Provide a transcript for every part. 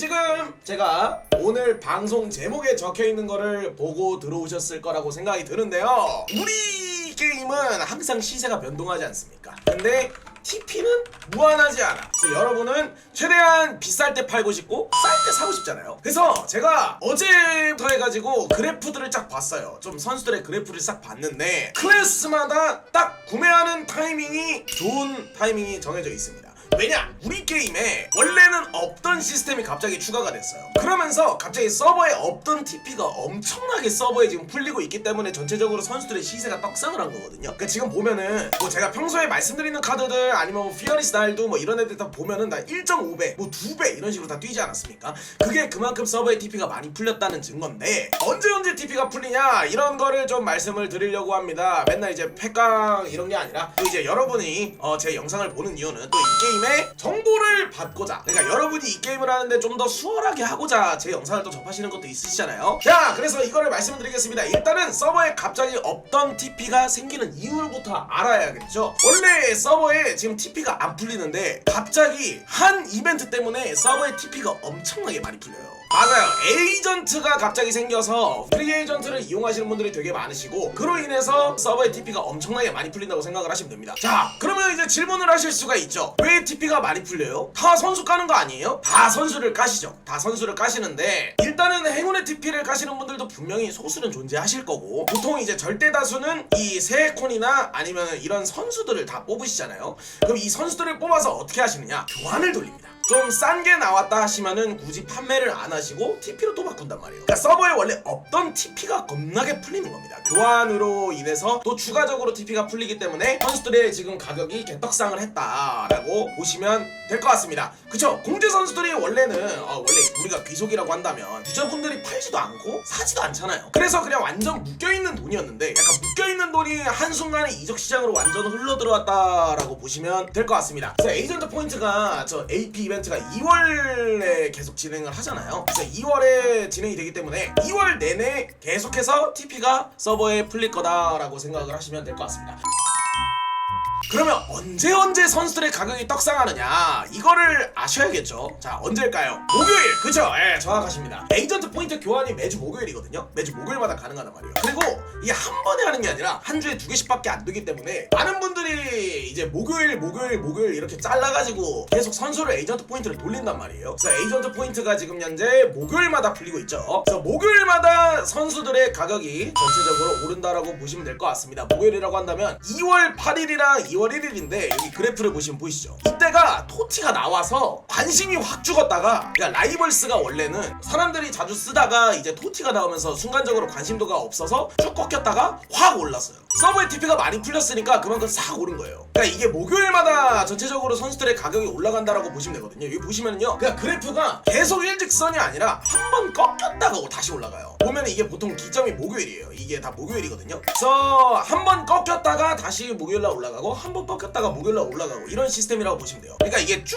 지금 제가 오늘 방송 제목에 적혀 있는 거를 보고 들어오셨을 거라고 생각이 드는데요. 우리 게임은 항상 시세가 변동하지 않습니까? 근데 TP는 무한하지 않아. 그래서 여러분은 최대한 비쌀 때 팔고 싶고 쌀 때 사고 싶잖아요. 그래서 제가 어제부터 해가지고 그래프들을 쫙 봤어요. 좀 선수들의 그래프를 싹 봤는데 클래스마다 딱 구매하는 타이밍이 좋은 타이밍이 정해져 있습니다. 왜냐? 우리 게임에 원래는 없던 시스템이 갑자기 추가가 됐어요. 그러면서 갑자기 서버에 없던 TP가 엄청나게 서버에 지금 풀리고 있기 때문에 전체적으로 선수들의 시세가 떡상을 한 거거든요. 그러니까 지금 보면은 뭐 제가 평소에 말씀드리는 카드들 아니면 뭐 피어리스 날도 뭐 이런 애들 다 보면은 다 1.5배, 뭐 2배 이런 식으로 다 뛰지 않았습니까? 그게 그만큼 서버에 TP가 많이 풀렸다는 증거인데 언제 언제 TP가 풀리냐 이런 거를 좀 말씀을 드리려고 합니다. 맨날 이제 팩강 이런 게 아니라 또 이제 여러분이 어, 제 영상을 보는 이유는 또 이 게임 의 정보를 받고자 그러니까 여러분이 이 게임을 하는데 좀 더 수월하게 하고자 제 영상을 또 접하시는 것도 있으시잖아요. 자 그래서 이거를 말씀드리겠습니다. 일단은 서버에 갑자기 없던 TP가 생기는 이유부터 알아야겠죠. 원래 서버에 지금 TP가 안 풀리는데 갑자기 한 이벤트 때문에 서버에 TP가 엄청나게 많이 풀려요. 맞아요. 에이전트가 갑자기 생겨서 프리 에이전트를 이용하시는 분들이 되게 많으시고 그로 인해서 서버의 TP가 엄청나게 많이 풀린다고 생각을 하시면 됩니다. 자, 그러면 이제 질문을 하실 수가 있죠. 왜 TP가 많이 풀려요? 다 선수 까는 거 아니에요? 다 선수를 까시죠. 다 선수를 까시는데 일단은 행운의 TP를 까시는 분들도 분명히 소수는 존재하실 거고 보통 이제 절대 다수는 이 세콘이나 아니면 이런 선수들을 다 뽑으시잖아요. 그럼 이 선수들을 뽑아서 어떻게 하시느냐? 교환을 돌립니다. 좀 싼 게 나왔다 하시면은 굳이 판매를 안 하시고 TP로 또 바꾼단 말이에요. 그러니까 서버에 원래 없던 TP가 겁나게 풀리는 겁니다. 교환으로 인해서 또 추가적으로 TP가 풀리기 때문에 선수들의 지금 가격이 개떡상을 했다라고 보시면 될 것 같습니다. 그쵸? 공대 선수들이 원래는 어, 원래 우리가 귀속이라고 한다면 유저분들이 팔지도 않고 사지도 않잖아요. 그래서 그냥 완전 묶여있는 돈이었는데 약간 묶여있는 돈이 한순간에 이적 시장으로 완전 흘러 들어왔다라고 보시면 될 것 같습니다. 그래서 에이전트 포인트가 저 AP 이벤트 가 2월에 계속 진행을 하잖아요. 그래서 2월에 진행이 되기 때문에 2월 내내 계속해서 TP가 서버에 풀릴 거다라고 생각을 하시면 될 것 같습니다. 그러면 언제 언제 선수들의 가격이 떡상하느냐? 이거를 아셔야겠죠? 자 언제일까요? 목요일! 그쵸? 예 정확하십니다. 에이전트 포인트 교환이 매주 목요일이거든요? 매주 목요일마다 가능하단 말이에요. 그리고 이게 한 번에 하는 게 아니라 한 주에 두 개씩밖에 안 되기 때문에 많은 분들이 이제 목요일 목요일 목요일 이렇게 잘라가지고 계속 선수를 에이전트 포인트를 돌린단 말이에요. 그래서 에이전트 포인트가 지금 현재 목요일마다 풀리고 있죠? 그래서 목요일마다 선수들의 가격이 전체적으로 오른다라고 보시면 될 것 같습니다. 목요일이라고 한다면 2월 8일이랑 2월 1일인데 여기 그래프를 보시면 보이시죠? 이때가 토티가 나와서 관심이 확 죽었다가 그러니까 라이벌스가 원래는 사람들이 자주 쓰다가 이제 토티가 나오면서 순간적으로 관심도가 없어서 쭉 꺾였다가 확 올랐어요. 서버의 TP가 많이 풀렸으니까 그만큼 싹 오른 거예요. 그러니까 이게 목요일마다 전체적으로 선수들의 가격이 올라간다라고 보시면 되거든요. 여기 보시면은요. 그냥 그래프가 계속 일직선이 아니라 한 번 꺾였다가 다시 올라가요. 보면 이게 보통 기점이 목요일이에요. 이게 다 목요일이거든요. 그래서 한 번 꺾였다가 다시 목요일날 올라가고 한번 꺾였다가 목요일날 올라가고 이런 시스템이라고 보시면 돼요. 그러니까 이게 쭉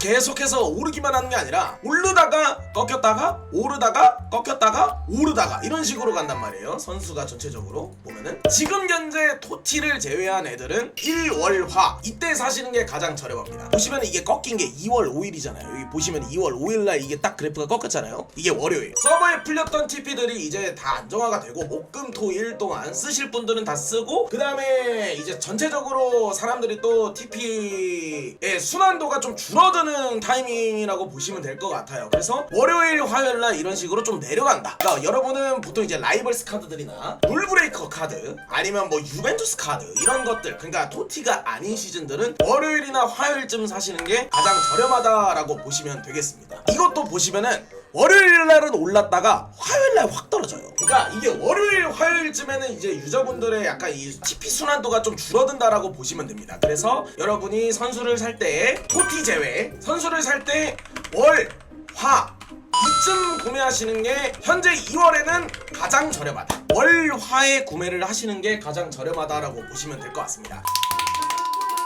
계속해서 오르기만 하는 게 아니라 오르다가 꺾였다가 오르다가 꺾였다가 오르다가 이런 식으로 간단 말이에요. 선수가 전체적으로 보면은 지금 현재 토티를 제외한 애들은 1월화 이때 사시는 게 가장 저렴합니다. 보시면 이게 꺾인 게 2월 5일이잖아요. 여기 보시면 2월 5일날 이게 딱 그래프가 꺾였잖아요. 이게 월요일. 서버에 풀렸던 TP들이 이제 다 안정화가 되고 목금토일 동안 쓰실 분들은 다 쓰고 그 다음에 이제 전체적으로 사람들이 또 TP의 순환도가 좀 줄어드는 타이밍이라고 보시면 될 것 같아요. 그래서 월요일, 화요일 날 이런 식으로 좀 내려간다. 그러니까 여러분은 보통 이제 라이벌스 카드들이나 룰브레이커 카드 아니면 뭐 유벤투스 카드 이런 것들 그러니까 토티가 아닌 시즌들은 월요일이나 화요일쯤 사시는 게 가장 저렴하다라고 보시면 되겠습니다. 이것도 보시면은 월요일 날은 올랐다가 화요일 날 확 떨어져요. 그러니까 이게 월요일 화요일쯤에는 이제 유저분들의 약간 이 TP 순환도가 좀 줄어든다라고 보시면 됩니다. 그래서 여러분이 선수를 살때 토티 제외 선수를 살 때 월, 화 이쯤 구매하시는 게 현재 2월에는 가장 저렴하다. 월, 화에 구매를 하시는 게 가장 저렴하다라고 보시면 될 것 같습니다.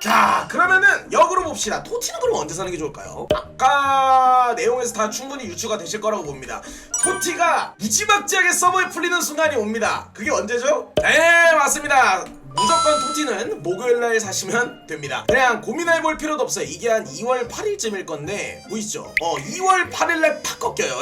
자 그러면은 역으로 봅시다 토티는 그럼 언제 사는 게 좋을까요? 아까 내용에서 다 충분히 유추가 되실 거라고 봅니다 토티가 무지막지하게 서버에 풀리는 순간이 옵니다 그게 언제죠? 네 맞습니다 무조건 토티는 목요일날 사시면 됩니다. 그냥 고민해볼 필요도 없어요. 이게 한 2월 8일쯤일 건데 보이시죠? 어 2월 8일날 팍 꺾여요.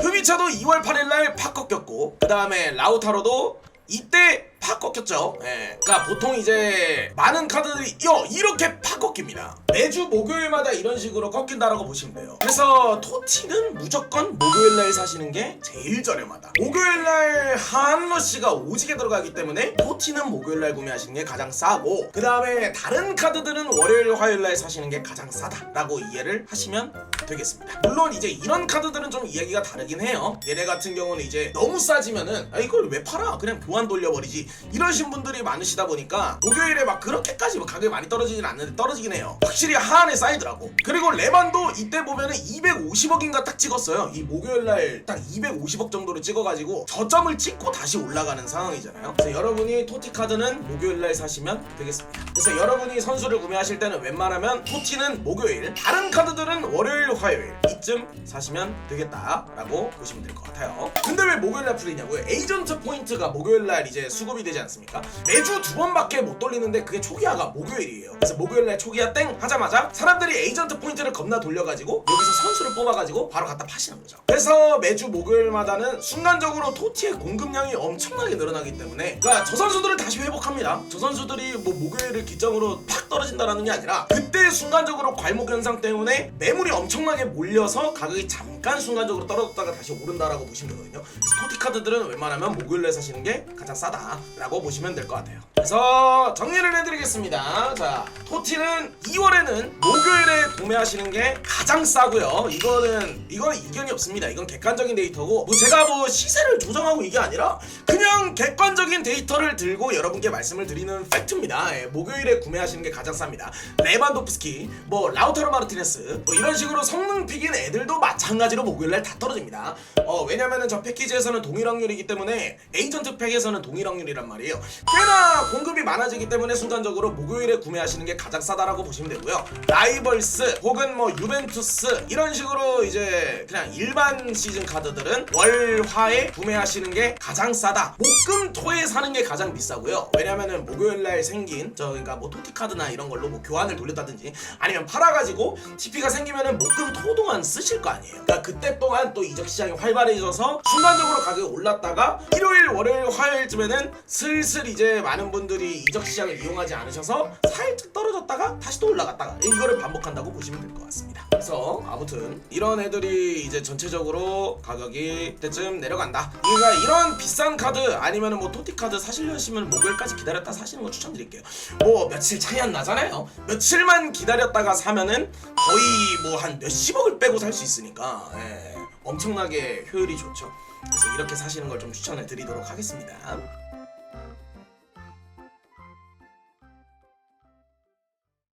흡이차도 2월 8일날 팍 꺾였고 그 다음에 라우타로도 이때 팍 꺾였죠. 예. 그러니까 보통 이제 많은 카드들이 요 이렇게 팍 꺾입니다. 매주 목요일마다 이런 식으로 꺾인다라고 보시면 돼요. 그래서 토티는 무조건 목요일 날 사시는 게 제일 저렴하다. 목요일 날 한러시가 오지게 들어가기 때문에 토티는 목요일 날 구매하시는 게 가장 싸고 그 다음에 다른 카드들은 월요일 화요일 날 사시는 게 가장 싸다라고 이해를 하시면 되겠습니다. 물론 이제 이런 카드들은 좀 이야기가 다르긴 해요. 얘네 같은 경우는 이제 너무 싸지면은 아 이걸 왜 팔아? 그냥 교환 돌려버리지. 이러신 분들이 많으시다 보니까 목요일에 막 그렇게까지 뭐 가격이 많이 떨어지진 않는데 떨어지긴 해요. 확실히 하한에 쌓이더라고. 그리고 레반도 이때 보면은 250억인가 딱 찍었어요. 이 목요일 날 딱 250억 정도로 찍어가지고 저점을 찍고 다시 올라가는 상황이잖아요. 그래서 여러분이 토티 카드는 목요일 날 사시면 되겠습니다. 그래서 여러분이 선수를 구매하실 때는 웬만하면 토티는 목요일, 다른 카드들은 월요일, 화요일 이쯤 사시면 되겠다라고 보시면 될 것 같아요. 근데 왜 목요일 날 풀리냐고요? 에이전트 포인트가 목요일 날 이제 수급이 되지 않습니까? 매주 두 번밖에 못 돌리는데 그게 초기화가 목요일이에요. 그래서 목요일 날 초기화 땡 하자마자 사람들이 에이전트 포인트를 겁나 돌려가지고 여기서 선수를 뽑아가지고 바로 갖다 파시는 거죠. 그래서 매주 목요일마다는 순간적으로 토티의 공급량이 엄청나게 늘어나기 때문에 그러니까 저 선수들을 다시 회복합니다. 저 선수들이 뭐 목요일을 기점으로 팍 떨어진다라는 게 아니라 그때 순간적으로 괄목 현상 때문에 매물이 엄청나 게 몰려서 가격이 잠깐 순간적으로 떨어졌다가 다시 오른다라고 보시면 되거든요. 토티 카드들은 웬만하면 목요일에 사시는 게 가장 싸다라고 보시면 될 것 같아요. 그래서 정리를 해드리겠습니다. 자, 토티는 2월에는 목요일에 구매하시는 게 가장 싸고요. 이거는 이거는 이견이 없습니다. 이건 객관적인 데이터고 뭐 제가 뭐 시세를 조정하고 이게 아니라 그냥 객관적인 데이터를 들고 여러분께 말씀을 드리는 팩트입니다. 예, 목요일에 구매하시는 게 가장 쌉니다. 레반도프스키, 뭐 라우타로 마르티네스 뭐 이런 식으로 성능 픽인 애들도 마찬가지 로 목요일날 다 떨어집니다. 어 왜냐면은 저 패키지에서는 동일 확률이기 때문에 에이전트 팩에서는 동일 확률이란 말이에요. 꽤나 공급이 많아지기 때문에 순간적으로 목요일에 구매하시는 게 가장 싸다라고 보시면 되고요. 라이벌스 혹은 뭐 유벤투스 이런 식으로 이제 그냥 일반 시즌 카드들은 월화에 구매하시는 게 가장 싸다. 목금 토에 사는 게 가장 비싸고요. 왜냐면은 목요일 날 생긴 저 그러니까 뭐 토티 카드나 이런 걸로 뭐 교환을 돌렸다든지 아니면 팔아가지고 TP가 생기면은 목금 토 동안 쓰실 거 아니에요. 그러니까 그때 동안 또 이적 시장이 활발해져서 순간적으로 가격이 올랐다가 일요일, 월요일, 화요일쯤에는 슬슬 이제 많은 분들이 이적 시장을 이용하지 않으셔서 살짝 떨어졌다가 다시 또 올라갔다가 이거를 반복한다고 보시면 될 것 같습니다. 그래서 아무튼 이런 애들이 이제 전체적으로 가격이 그때쯤 내려간다. 그러니까 이런 비싼 카드 아니면은 뭐 토티 카드 사시려시면 목요일까지 기다렸다 사시는 거 추천드릴게요. 뭐 며칠 차이 안 나잖아요. 며칠만 기다렸다가 사면은 거의 뭐 한 몇십억을 빼고 살 수 있으니까 예, 엄청나게 효율이 좋죠. 그래서 이렇게 사시는 걸 좀 추천을 드리도록 하겠습니다.